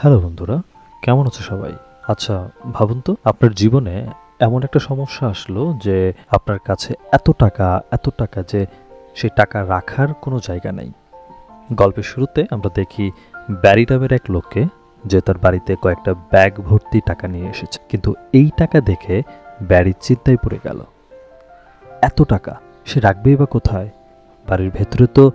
Hello বন্ধুরা, কেমন আছো সবাই? আচ্ছা ভাবুন তো, আপনার জীবনে এমন একটা সমস্যা আসলো যে আপনার কাছে এত টাকা এত টাকা যে সেই টাকা রাখার কোনো জায়গা নেই। গল্পের শুরুতে আমরা দেখি ব্যারি নামের এক লোককে যে তার বাড়িতে কয়েকটা ব্যাগ ভর্তি টাকা নিয়ে এসেছে। কিন্তু এই টাকা দেখে ব্যারি চিন্তায় পড়ে গেল। এত টাকা, সে রাখবেই বা কোথায়? বাড়ির ভেতরে তো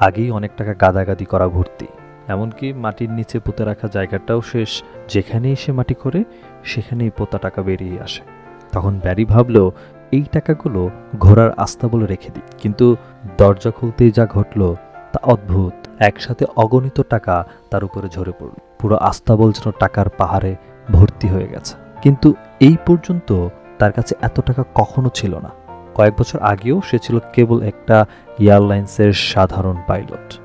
আগেই অনেক টাকা গাদাগাদি করা ভর্তি। এমনকি মাটির নিচে পুঁতে রাখা জায়গাটাও শেষ। যেখানেই সে মাটি করে সেখানেই পোতা টাকা বেরিয়ে আসে। তখন ব্যারি ভাবলো, এই টাকাগুলো ঘোড়ার আস্থা বলে রেখে দিই। কিন্তু দরজা খুলতেই যা ঘটলো, তা অদ্ভুত। একসাথে অগণিত টাকা তার উপরে ঝরে পড়ল। পুরো আস্তাবল যেন টাকার পাহাড়ে ভর্তি হয়ে গেছে। কিন্তু এই পর্যন্ত তার কাছে এত টাকা কখনো ছিল না। কয়েক বছর আগেও সে ছিল কেবল একটা এয়ারলাইন্সের সাধারণ পাইলট।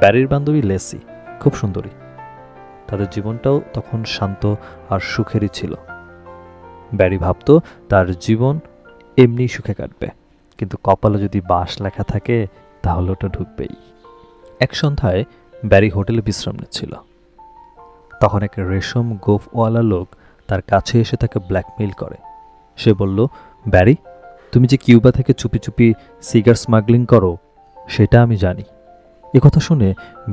ব্যারির বান্ধবী লেসি খুব সুন্দরী। তাদের জীবনটাও তখন শান্ত আর সুখেরই ছিল। ব্যারি ভাবত তার জীবন এমনি সুখে কাটবে, কিন্তু কপালে যদি বাস লেখা থাকে, তাহলে ওটা ঢুকবেই। এক সন্ধ্যায় ব্যারি হোটেলে বিশ্রাম নিচ্ছিল। তখন এক রেশম গোফওয়ালা লোক তার কাছে এসে তাকে ব্ল্যাকমেইল করে। সে বলল, ব্যারি, তুমি যে কিউবা থেকে চুপি চুপি সিগার স্মাগলিং করো, সেটা আমি জানি। কথা শুনে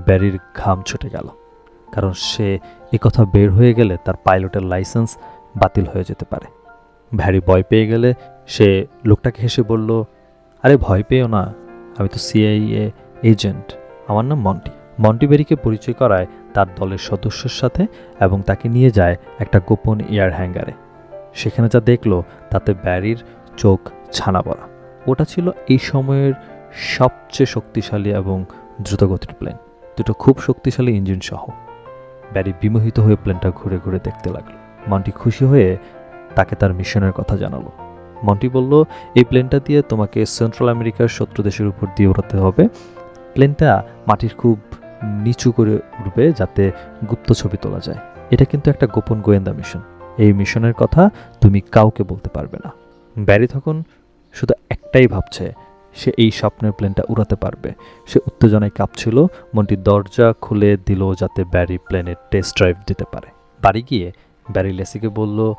ব্যারির ঘাম ছুটে গেল, কারণ সে কথা বের হয়ে গেলে তার পাইলটের লাইসেন্স বাতিল হয়ে যেতে পারে। ভ্যারি ভয় পেয়ে গেলে সে লোকটাকে হেসে বলল, আরে ভয় পেও না, আমি তো সিআইএ এজেন্ট। আমার নাম মন্টি। মন্টি বেরিকে পরিচয় করায় তার দলের সদস্যর সাথে এবং তাকে নিয়ে যায় একটা গোপন এয়ার হ্যাঙ্গারে। সেখানে যা দেখল, তাতে ব্যারির চোখ ছানা পড়া ওটা ছিল এই সময়ের সবচেয়ে শক্তিশালী এবং দ্রুতগতির প্লেন দুটো খুব শক্তিশালী ইঞ্জিন সহ। ব্যারি বিমোহিত হয়ে প্লেনটা ঘুরে ঘুরে দেখতে লাগল। মন্টি খুশি হয়ে তাকে তার মিশনের কথা জানালো। মন্টি বলল, এই প্লেনটা দিয়ে তোমাকে সেন্ট্রাল আমেরিকার শত্রু দেশের উপর দিয়ে উড়াতে হবে। প্লেনটা মাটির খুব নিচু করে উঠবে যাতে গুপ্ত ছবি তোলা যায়। এটা কিন্তু একটা গোপন গোয়েন্দা মিশন এই মিশনের কথা তুমি কাউকে বলতে পারবে না। ব্যারি তখন শুধু একটাই ভাবছে সে এই স্বপ্নের প্লেনটা উড়াতে পারবে। সে উত্তেজনায় কাঁপছিল, মনটি দরজা খুলে দিল যাতে ব্যারি প্লেনের টেস্ট ড্রাইভ দিতে পারে। বাড়ি গিয়ে ব্যারি লেসিকে বলল,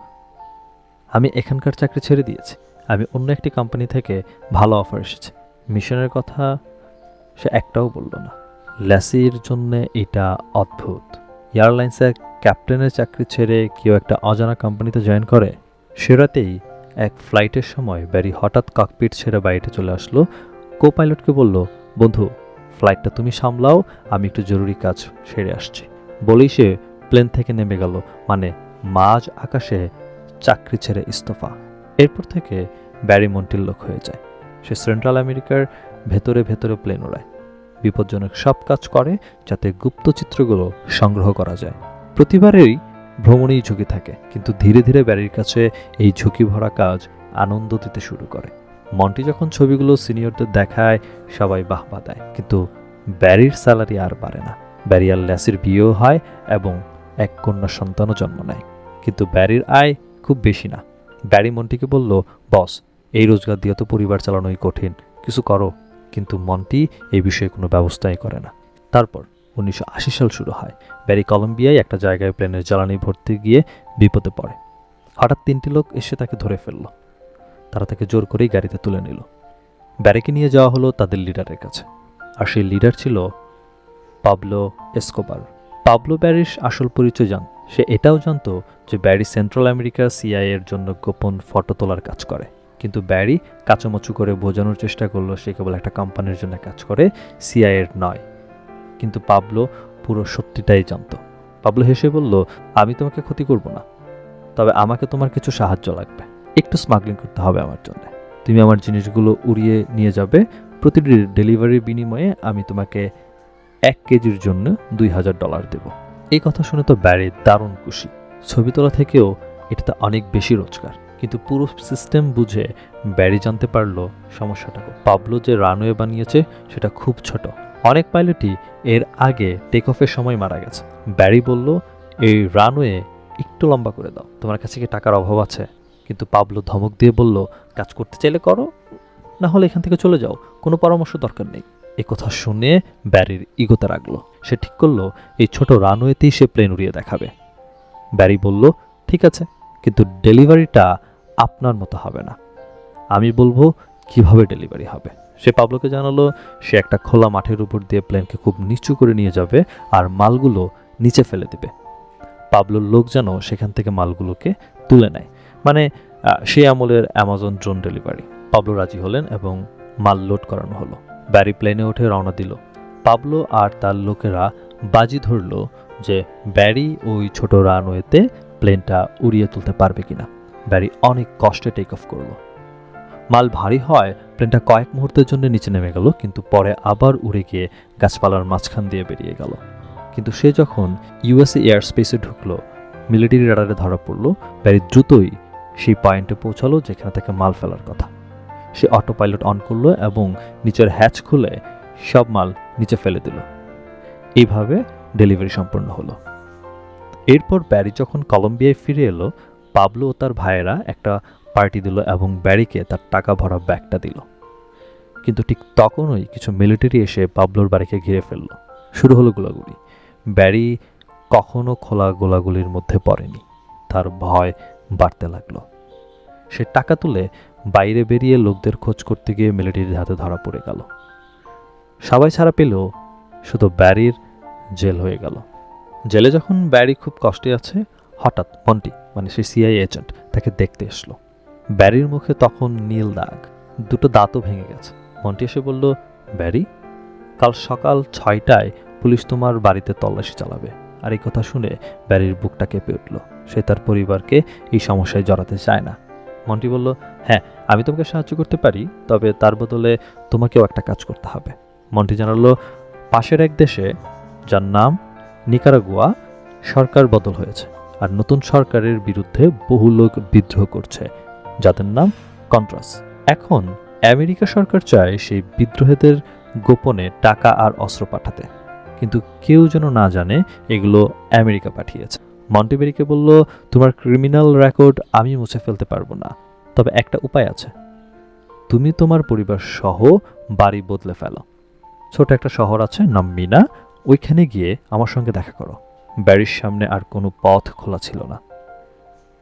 আমি এখানকার চাকরি ছেড়ে দিয়েছি। আমি অন্য একটি কোম্পানি থেকে ভালো অফার এসেছে। মিশনের কথা সে একটাও বলল না। ল্যাসির জন্য এটা অদ্ভুত। এয়ারলাইন্সের ক্যাপ্টেনের চাকরি ছেড়ে কেউ একটা অজানা কোম্পানিতে জয়েন করে? সে রাতেই এক ফ্লাইটের সময় ব্যারি হঠাৎ ককপিট ছেড়ে বাইরে চলে আসলো। কো পাইলটকে বলল, বন্ধু ফ্লাইটটা তুমি সামলাও, আমি একটু জরুরি কাজ সেরে আসছি। বলেই সে প্লেন থেকে নেমে গেল মানে মাঝ আকাশে চাকরি ছেড়ে ইস্তফা। এরপর থেকে ব্যারি মন্টির লোক হয়ে যায়। সে সেন্ট্রাল আমেরিকার ভেতরে ভেতরে প্লেন ওড়ায়। বিপজ্জনক সব কাজ করে, যাতে গুপ্ত চিত্রগুলো সংগ্রহ করা যায়। প্রতিবারেই ভ্রমণেই ঝুঁকি থাকে, কিন্তু ধীরে ধীরে ব্যারির কাছে এই ঝুঁকি ভরা কাজ আনন্দ দিতে শুরু করে। মন্টি যখন ছবিগুলো সিনিয়রদের দেখায়, সবাই বাহবা দেয়, কিন্তু ব্যারির স্যালারি আর বাড়ে না। ব্যারি আর ল্যাসির বিয়েও হয় এবং এক কন্যা সন্তানও জন্ম নেয়, কিন্তু ব্যারির আয় খুব বেশি না। ব্যারি মন্টিকে বলল, বস, এই রোজগার দিয়ে তো পরিবার চালানোই কঠিন, কিছু করো। কিন্তু মন্টি এই বিষয়ে কোনো ব্যবস্থাই করে না। তারপর উনিশশো আশি সাল শুরু হয়। ব্যারি কলম্বিয়ায় একটা জায়গায় প্লেনের জ্বালানি ভর্তি গিয়ে বিপদে পড়ে। হঠাৎ তিনটি লোক এসে তাকে ধরে ফেলল। তারা তাকে জোর করেই গাড়িতে তুলে নিল। ব্যারিকে নিয়ে যাওয়া হলো তাদের লিডারের কাছে। আর সেই লিডার ছিল পাবলো এসকোবার। পাবলো ব্যারির আসল পরিচয় জান সে এটাও জানতো যে ব্যারি সেন্ট্রাল আমেরিকার সিআই এর জন্য গোপন ফটো তোলার কাজ করে। কিন্তু ব্যারি কাচুমাচু করে বোঝানোর চেষ্টা করল সে কেবল একটা কোম্পানির জন্য কাজ করে সিআই এর নয়। কিন্তু পাবলো পুরো সত্যিটাই জানতো। পাবলো হেসে বলল, আমি তোমাকে ক্ষতি করব না, তবে আমাকে তোমার কিছু সাহায্য লাগবে। একটু স্মাগলিং করতে হবে আমার জন্য। তুমি আমার জিনিসগুলো উড়িয়ে নিয়ে যাবে। প্রতিটি ডেলিভারির বিনিময়ে আমি তোমাকে এক কেজির জন্য দুই হাজার ডলার দেব। এই কথা শুনে তো ব্যারি দারুণ খুশি। ছবি তোলা থেকেও এটাতে অনেক বেশি রোজগার। কিন্তু পুরো সিস্টেম বুঝে ব্যারি জানতে পারল সমস্যাটা। পাবলো যে রানওয়ে বানিয়েছে, সেটা খুব ছোট। অনেক পাইলটই এর আগে টেক অফের সময় মারা গেছে। ব্যারি বলল, এই রানওয়ে একটু লম্বা করে দাও। তোমার কাছে কি টাকার অভাব আছে? কিন্তু পাবলো ধমক দিয়ে বলল, কাজ করতে চাইলে করো, না হলে এখান থেকে চলে যাও। কোনো পরামর্শ দরকার নেই। এ কথা শুনে ব্যারির ইগোতে রাখল। সে ঠিক করল, এই ছোট রানওয়েতেই সে প্লেন উড়িয়ে দেখাবে। ব্যারি বলল, ঠিক আছে, কিন্তু ডেলিভারিটা আপনার মতো হবে না। আমি বলব, কীভাবে ডেলিভারি হবে? সে পাবলোকে জানালো, সে একটা খোলা মাঠের উপর দিয়ে প্লেনকে খুব নিচু করে নিয়ে যাবে আর মালগুলো নিচে ফেলে দেবে। পাবলোর লোক যেন সেখান থেকে মালগুলোকে তুলে নেয়। মানে সেই আমলের অ্যামাজন ড্রোন ডেলিভারি পাবলো রাজি হলেন এবং মাল লোড করানো হলো। ব্যারি প্লেনে উঠে রওনা দিল। পাবলো আর তার লোকেরা বাজি ধরলো যে ব্যারি ওই ছোট রানওয়েতে প্লেনটা উড়িয়ে তুলতে পারবে কিনা। ব্যারি অনেক কষ্টে টেক অফ করল। মাল ভারী হয়, প্লেনটা কয়েক মুহূর্তের জন্য নিচে নেমে গেল, কিন্তু পরে আবার উড়ে গিয়ে গাছপালার মাঝখান দিয়ে বেরিয়ে গেল। কিন্তু সে যখন ইউএসএ এয়ার স্পেসে ঢুকলো মিলিটারি রাডারে ধরা পড়ল ব্যারি দ্রুতই সেই পয়েন্টে পৌঁছালো যেখানে তাকে মাল ফেলার কথা। সে অটো পাইলট অন করল এবং নিচের হ্যাচ খুলে সব মাল নিচে ফেলে দিল। এইভাবে ডেলিভারি সম্পন্ন হলো। এরপর ব্যারি যখন কলম্বিয়ায় ফিরে এলো, পাবলো ও তার ভাইয়েরা একটা পার্টি দিল এবং ব্যারিকে তার টাকা ভরা ব্যাগটা দিল। কিন্তু ঠিক তখনই কিছু মিলিটারি এসে পাবলোর বাড়িকে ঘিরে ফেলল। শুরু হলো গোলাগুলি। ব্যারি কখনো খোলা গোলাগুলির মধ্যে পড়েনি। তার ভয় বাড়তে লাগল। সে টাকা তুলে বাইরে বেরিয়ে লোকদের খোঁজ করতে গিয়ে মিলিটারির হাতে ধরা পড়ে গেল। সবাই ছাড়া পেলেও শুধু ব্যারির জেল হয়ে গেল। জেলে যখন ব্যারি খুব কষ্টে আছে, হঠাৎ মন্টি মানে সে সিআই এজেন্ট তাকে দেখতে এসলো। ব্যারির মুখে তখন নীল দাগ, দুটো দাঁতও ভেঙে গেছে। মন্টি এসে বলল, ব্যারি, কাল সকাল ছয়টায় পুলিশ তোমার বাড়িতে তল্লাশি চালাবে। আর এই কথা শুনে ব্যারির বুকটা কেঁপে উঠল। সে তার পরিবারকে এই সমস্যায় জড়াতে চায় না। মন্টি বলল হ্যাঁ আমি তোমাকে সাহায্য করতে পারি, তবে তার বদলে তোমাকেও একটা কাজ করতে হবে। মন্টি জানালো, পাশের এক দেশে, যার নাম নিকারাগুয়া, সরকার বদল হয়েছে। আর নতুন সরকারের বিরুদ্ধে বহু লোক বিদ্রোহ করছে। যাদের নাম কন্ট্রাস। এখন আমেরিকা সরকার চায় সেই বিদ্রোহীদের গোপনে টাকা আর অস্ত্র পাঠাতে। কিন্তু কেউ যেন না জানে এগুলো আমেরিকা পাঠিয়েছে। মন্টেবেরিকে বলল, তোমার ক্রিমিনাল রেকর্ড আমি মুছে ফেলতে পারব না। তবে একটা উপায় আছে। তুমি তোমার পরিবার সহ বাড়ি বদলে ফেলো। ছোট একটা শহর আছে, নাম মিনা। ওইখানে গিয়ে আমার সঙ্গে দেখা করো। ব্যারির সামনে আর কোনো পথ খোলা ছিল না।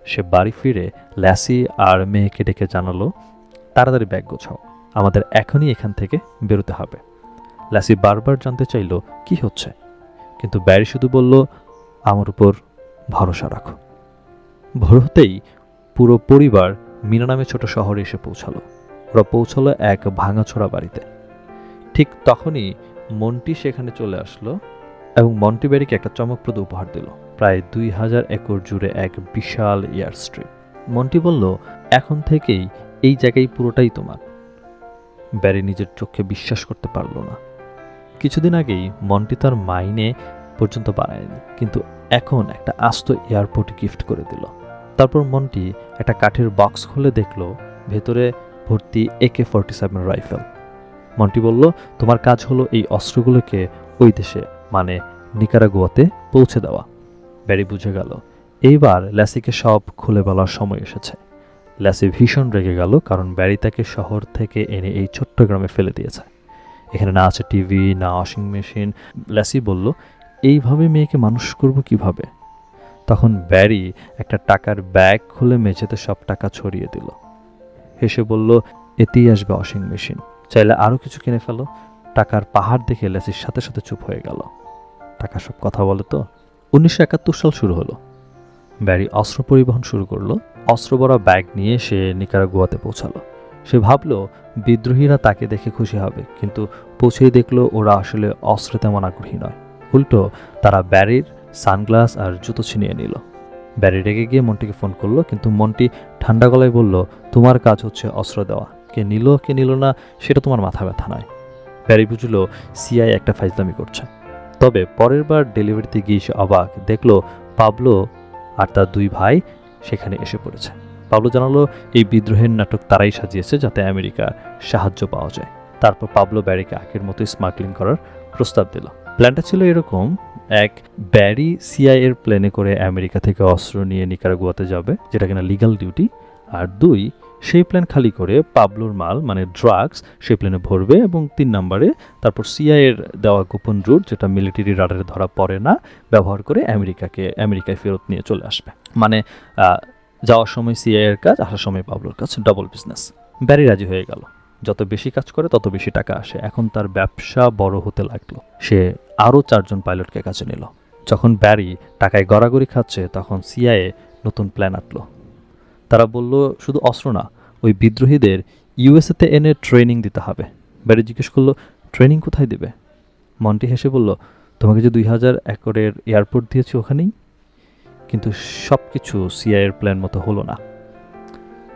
সে বাড়ি ফিরে ল্যাসি আর মেয়েকে ডেকে জানালো, তাড়াতাড়ি ব্যাগ গোছাও, আমাদের এখনই এখান থেকে বেরোতে হবে। ল্যাসি বারবার জানতে চাইলো, কি হচ্ছে? কিন্তু ব্যারি শুধু বলল, আমার উপর ভরসা রাখো। ভোর হতেই পুরো পরিবার মিনা নামে ছোট শহরে এসে পৌঁছালো। ওরা পৌঁছালো এক ভাঙাছোড়া বাড়িতে। ঠিক তখনই মন্টি সেখানে চলে আসলো এবং মন্টি ব্যারিকে একটা চমকপ্রদ উপহার দিল। প্রায় দুই হাজার একর জুড়ে এক বিশাল এয়ার স্ট্রিপ মন্টি বলল, এখন থেকেই এই জায়গায় পুরোটাই তোমার। ব্যারি নিজের চোখে বিশ্বাস করতে পারল না। কিছুদিন আগেই মন্টি তার মাইনে পর্যন্ত বাড়ায়নি, কিন্তু এখন একটা আস্ত এয়ারপোর্ট গিফট করে দিল। তারপর মন্টি একটা কাঠের বক্স খুলে দেখল, ভেতরে ভর্তি AK forty seven rifle. Monty বলল, তোমার কাজ হলো এই অস্ত্রগুলোকে ওই দেশে মানে নিকারাগুয়াতে পৌঁছে দেওয়া। ব্যারি বুঝে গেল, এইবার ল্যাসিকে সব খুলে বলার সময় এসেছে। ল্যাসি ভীষণ রেগে গেল কারণ ব্যারি তাকে শহর থেকে এনে এই ছোট্ট গ্রামে ফেলে দিয়েছে। এখানে না আছে টিভি, না ওয়াশিং মেশিন। ল্যাসি বলল, এইভাবে মেয়েকে মানুষ করব কীভাবে? তখন ব্যারি একটা টাকার ব্যাগ খুলে মেঝেতে সব টাকা ছড়িয়ে দিল। হেসে বলল, এতেই আসবে ওয়াশিং মেশিন। চাইলে আরও কিছু কিনে ফেলো। টাকার পাহাড় দেখে ল্যাসির সাথে সাথে চুপ হয়ে গেল। টাকা সব কথা বলে তো? উনিশশো একাত্তর সাল শুরু হলো। ব্যারি অস্ত্র পরিবহন শুরু করল। অস্ত্র ভরা ব্যাগ নিয়ে সে নিকারাগুয়াতে পৌঁছালো। সে ভাবলো, বিদ্রোহীরা তাকে দেখে খুশি হবে, কিন্তু পৌঁছেই দেখল ওরা আসলে অস্ত্র তেমন আগ্রহী নয়। উল্টো, তারা ব্যারির সানগ্লাস আর জুতো ছিনিয়ে নিল। ব্যারি রেগে গিয়ে মন্টিকে ফোন করল, কিন্তু মন্টি ঠান্ডা গলায় বলল, তোমার কাজ হচ্ছে অস্ত্র দেওয়া। কে নিল কে নিল না, সেটা তোমার মাথা ব্যথা নয়। ব্যারি বুঝলো, সিআই একটা ফাইজলামি করছে। তবে পরের বার ডেলিভারিতে গিয়ে সে অবাক দেখল পাবলো আর তার দুই ভাই সেখানে এসে পড়েছে। পাবলো জানালো, এই বিদ্রোহের নাটক তারাই সাজিয়েছে যাতে আমেরিকার সাহায্য পাওয়া যায়। তারপর পাবলো ব্যারিকে আগের মতো স্মাগলিং করার প্রস্তাব দিল। প্ল্যানটা ছিল এরকম, এক, ব্যারি সিআই এর প্লেনে করে আমেরিকা থেকে অস্ত্র নিয়ে নিকারাগুয়াতে যাবে, যেটা কিনা লিগাল ডিউটি, আর দুই সেই প্ল্যান খালি করে পাবলোর মাল মানে ড্রাগস, সেই প্লেনে ভরবে এবং তিন নম্বরে তারপর সিআইয়ের দেওয়া গোপন রুট, যেটা মিলিটারি রাডারে ধরা পড়ে না, ব্যবহার করে আমেরিকাকে, আমেরিকায় ফেরত নিয়ে চলে আসবে। মানে যাওয়ার সময় সিআইয়ের কাজ, আসার সময় পাবলোর কাজ ডাবল বিজনেস ব্যারি রাজি হয়ে গেল। যত বেশি কাজ করে, তত বেশি টাকা আসে। এখন তার ব্যবসা বড় হতে লাগল। সে আরও চারজন পাইলটকে কাছে নিল। যখন ব্যারি টাকায় গড়াগড়ি খাচ্ছে, তখন সিআইএ নতুন প্ল্যান আঁটলো। তারা বলল, শুধু অস্ত্র না, ওই বিদ্রোহীদের ইউএসএতে এনে ট্রেনিং দিতে হবে। ব্যারি জিজ্ঞেস করল, ট্রেনিং কোথায় দেবে? মন্টি হেসে বলল, তোমাকে যে দুই হাজার একরের এয়ারপোর্ট দিয়েছি ওখানেই, কিন্তু সব কিছু সিআইয়ের প্ল্যান মতো হলো না।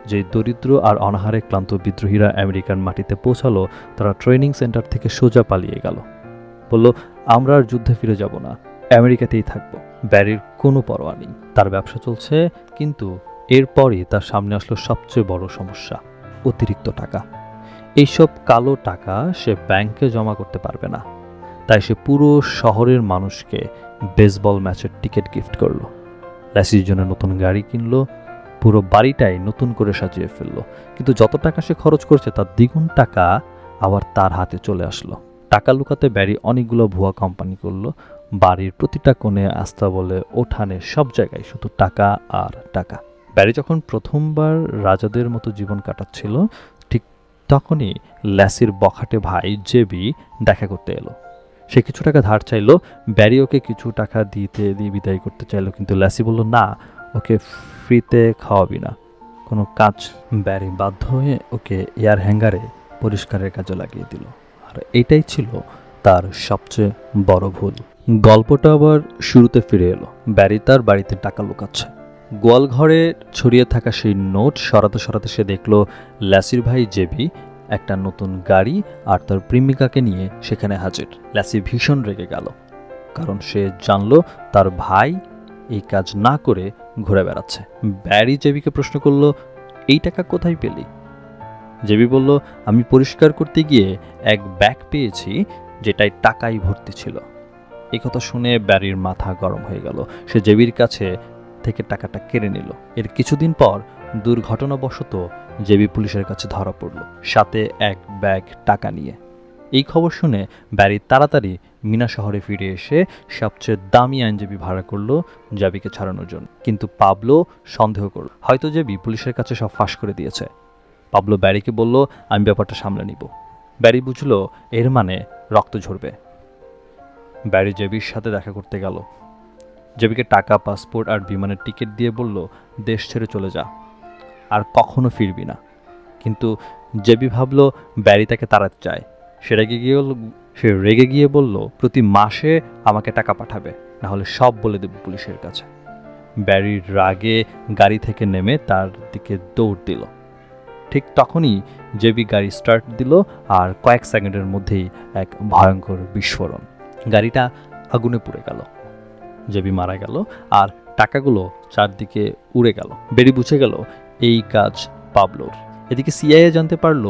যে দরিদ্র আর অনাহারে ক্লান্ত বিদ্রোহীরা আমেরিকান মাটিতে পৌঁছালো, তারা ট্রেনিং সেন্টার থেকে সোজা পালিয়ে গেল। বলল, আমরা আর যুদ্ধে ফিরে যাব না, আমেরিকাতেই থাকব। ব্যারির কোনো পরোয়া নেই, তার ব্যবসা চলছে, কিন্তু এরপরই তার সামনে আসলো সবচেয়ে বড় সমস্যা, অতিরিক্ত টাকা। এইসব কালো টাকা সে ব্যাংকে জমা করতে পারবে না। তাই সে পুরো শহরের মানুষকে বেসবল ম্যাচের টিকিট গিফট করল। ল্যাসির জন্য নতুন গাড়ি কিনলো, পুরো বাড়িটাই নতুন করে সাজিয়ে ফেলল। কিন্তু যত টাকা সে খরচ করছে, তার দ্বিগুণ টাকা আবার তার হাতে চলে আসলো। টাকা লুকাতে ব্যারি অনেকগুলো ভুয়া কোম্পানি করল। বাড়ির প্রতিটা কোণে আস্থা বলে ওঠানে সব জায়গায় শুধু টাকা আর টাকা। ব্যারি যখন প্রথমবার রাজাদের মতো জীবন কাটাচ্ছিল, ঠিক তখনই ল্যাসির বখাটে ভাই জেবি দেখা করতে এলো। সে কিছু টাকা ধার চাইলো, ব্যারি ওকে কিছু টাকা দিতে, দিয়ে বিদায় করতে চাইলো, কিন্তু ল্যাসি বলল, না, ওকে ফ্রিতে খাওয়াবি না। কোনো কাজ ব্যারি বাধ্য হয়ে ওকে এয়ার হ্যাঙ্গারে পরিষ্কারের কাজে লাগিয়ে দিল। আর এটাই ছিল তার সবচেয়ে বড় ভুল। গল্পটা আবার শুরুতে ফিরে এলো। ব্যারি তার বাড়িতে টাকা লুকাচ্ছে। গোয়ালঘরে ছড়িয়ে থাকা সেই নোট সরাতে সরাতে সে দেখল ল্যাসির ভাই জেবি, একটা নতুন গাড়ি আর তার প্রেমিকাকে নিয়ে সেখানে হাজির। ল্যাসি ভীষণ রেগে গেল, কারণ সে জানলো তার ভাই এই কাজ না করে ঘুরে বেড়াচ্ছে। ব্যারি জেবিকে প্রশ্ন করল, এই টাকা কোথায় পেলি? জেবি বলল, আমি পরিষ্কার করতে গিয়ে এক ব্যাগ পেয়েছি যেটাই টাকাই ভর্তি ছিল। এই কথা শুনে ব্যারির মাথা গরম হয়ে গেল। সে জেবির কাছে থেকে টাকাটা কেড়ে নিল। এর কিছুদিন পর দুর্ঘটনাবশত জেবি পুলিশের কাছে ধরা পড়ল। সাথে এক ব্যাগ টাকা নিয়ে। এই খবর শুনে ব্যারি তাড়াতাড়ি মিনা শহরে ফিরে এসে সবচেয়ে দামি আইনজীবী ভাড়া করল জাবিকে ছাড়ানোর জন্য। কিন্তু পাবলো সন্দেহ করল। হয়তো জেবি পুলিশের কাছে সব ফাঁস করে দিয়েছে। পাবলো ব্যারিকে বলল, আমি ব্যাপারটা সামলে নিব। ব্যারি বুঝলো, এর মানে রক্ত ঝরবে। ব্যারি জেবির সাথে দেখা করতে গেল। জেবিকে টাকা, পাসপোর্ট আর বিমানের টিকিট দিয়ে বলল, দেশ ছেড়ে চলে যা, আর কখনো ফিরবি না। কিন্তু জেবি ভাবল, ব্যারি তাকে তাড়াতে চায়। সে রেগে গিয়ে সে রেগে গিয়ে বলল, প্রতি মাসে আমাকে টাকা পাঠাবে, না হলে সব বলে দেব পুলিশের কাছে। ব্যারির রাগে গাড়ি থেকে নেমে তার দিকে দৌড় দিল। ঠিক তখনই জেবি গাড়ি স্টার্ট দিল আর কয়েক সেকেন্ডের মধ্যেই এক ভয়ঙ্কর বিস্ফোরণ। গাড়িটা আগুনে পুড়ে গেল। জেবি মারা গেল আর টাকাগুলো চারদিকে উড়ে গেল। বেরি বুঝে গেল এই কাজ পাবলোর। এদিকে সিআইএ জানতে পারল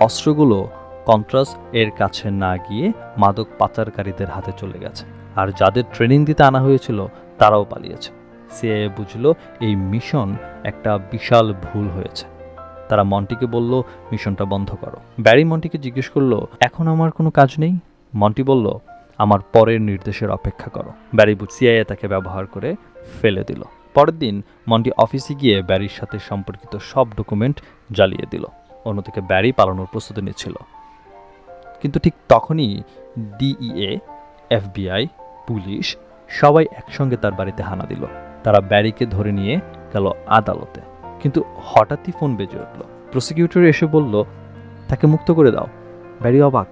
অস্ত্রগুলো কন্ট্রাস এর কাছে না গিয়ে মাদক পাচারকারীদের হাতে চলে গেছে আর যাদের ট্রেনিং দিতে আনা হয়েছিল তারাও পালিয়েছে। সিআইএ বুঝলো এই মিশন একটা বিশাল ভুল হয়েছে। তারা মন্টিকে বলল মিশনটা বন্ধ করো। ব্যারি মন্টিকে জিজ্ঞেস করল, এখন আমার কোনো কাজ নেই? মন্টি বলল আমার পরের নির্দেশের অপেক্ষা করো। ব্যারি সিআইএ তাকে ব্যবহার করে ফেলে দিল। পরের দিন মন্টি অফিসে গিয়ে ব্যারির সাথে সম্পর্কিত সব ডকুমেন্ট জ্বালিয়ে দিল। অন্যদিকে ব্যারি পালানোর প্রস্তুতি নিচ্ছিল। কিন্তু ঠিক তখনই ডিইএ এফবিআই পুলিশ সবাই একসঙ্গে তার বাড়িতে হানা দিল। তারা ব্যারিকে ধরে নিয়ে গেল আদালতে। কিন্তু হঠাৎই ফোন বেজে উঠল। প্রসিকিউটর এসে বলল, তাকে মুক্ত করে দাও। ব্যারি অবাক।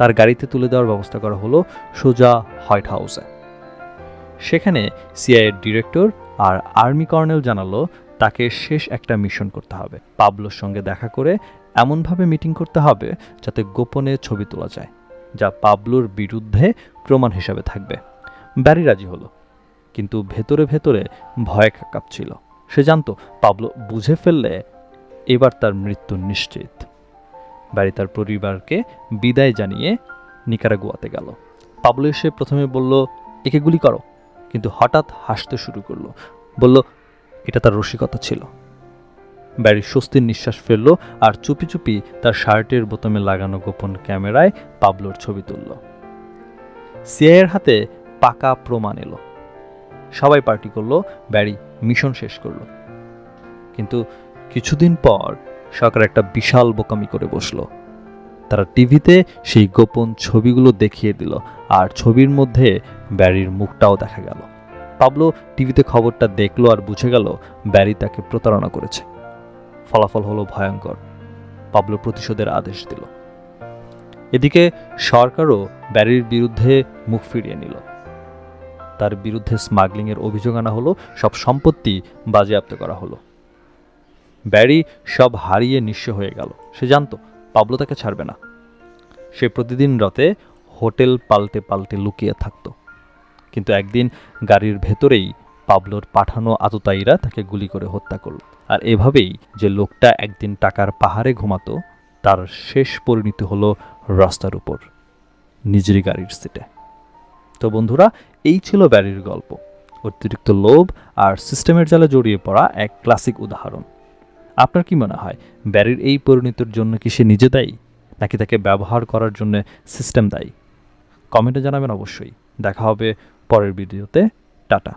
তার গাড়িতে তুলে দেওয়ার ব্যবস্থা করা হলো সোজা হোয়াইট হাউসে। সেখানে সিআইএর ডিরেক্টর আর আর্মি কর্নেল জানালো, তাকে শেষ একটা মিশন করতে হবে। পাবলোর সঙ্গে দেখা করে এমনভাবে মিটিং করতে হবে যাতে গোপনে ছবি তোলা যায়, যা পাবলোর বিরুদ্ধে প্রমাণ হিসাবে থাকবে। ব্যারি রাজি হলো, কিন্তু ভেতরে ভেতরে ভয় কাঁপছিল। সে জানতো, পাবলো বুঝে ফেললে এবার তার মৃত্যু নিশ্চিত। ব্যারি তার পরিবারকে বিদায় জানিয়ে নিকারাগুয়াতে গেল। পাবলো এসে প্রথমে বলল, একে গুলি করো। কিন্তু হঠাৎ হাসতে শুরু করল। বলল, এটা তার রসিকতা ছিল। ব্যারি স্বস্তির নিঃশ্বাস ফেলল আর চুপি চুপি তার শার্টের বোতামে লাগানো গোপন ক্যামেরায় পাবলোর ছবি তুলল। সিআইয়ের হাতে পাকা প্রমাণ এলো। সবাই পার্টি করল ব্যারি মিশন শেষ করল। কিন্তু কিছুদিন পর সরকার একটা বিশাল বোকামি করে বসল। তারা টিভিতে সেই গোপন ছবিগুলো দেখিয়ে দিল আর ছবির মধ্যে ব্যারির মুখটাও দেখা গেল। পাবলো টিভিতে খবরটা দেখল আর বুঝে গেল ব্যারি তাকে প্রতারণা করেছে। ফলাফল হলো ভয়ঙ্কর। পাবলো প্রতিশোধের আদেশ দিল। এদিকে সরকারও ব্যারির বিরুদ্ধে মুখ ফিরিয়ে নিল। তার বিরুদ্ধে স্মাগলিংয়ের অভিযোগ আনা হলো, সব সম্পত্তি বাজেয়াপ্ত করা হলো। ব্যারি সব হারিয়ে নিঃস্ব হয়ে গেল। সে জানতো, পাবলো তাকে ছাড়বে না। সে প্রতিদিন রাতে হোটেল পাল্টে পাল্টে লুকিয়ে থাকতো। কিন্তু একদিন গাড়ির ভেতরেই পাবলোর পাঠানো আততায়ীরা তাকে গুলি করে হত্যা করল। আর এভাবেই যে লোকটা একদিন টাকার পাহাড়ে ঘুমাতো, তার শেষ পরিণতি হলো রাস্তার উপর নিজেরই গাড়ির সিটে। তো বন্ধুরা, এই ছিল ব্যারির গল্প। অতিরিক্ত লোভ আর সিস্টেমের জালে জড়িয়ে পড়া এক ক্লাসিক উদাহরণ। আপনার কি মনে হয়, ব্যারির এই পরিণতির জন্য কি সে নিজে দেয়, নাকি তাকে ব্যবহার করার জন্য সিস্টেম দায়ী? কমেন্টে জানাবেন অবশ্যই। দেখা হবে পরের ভিডিওতে টাটা।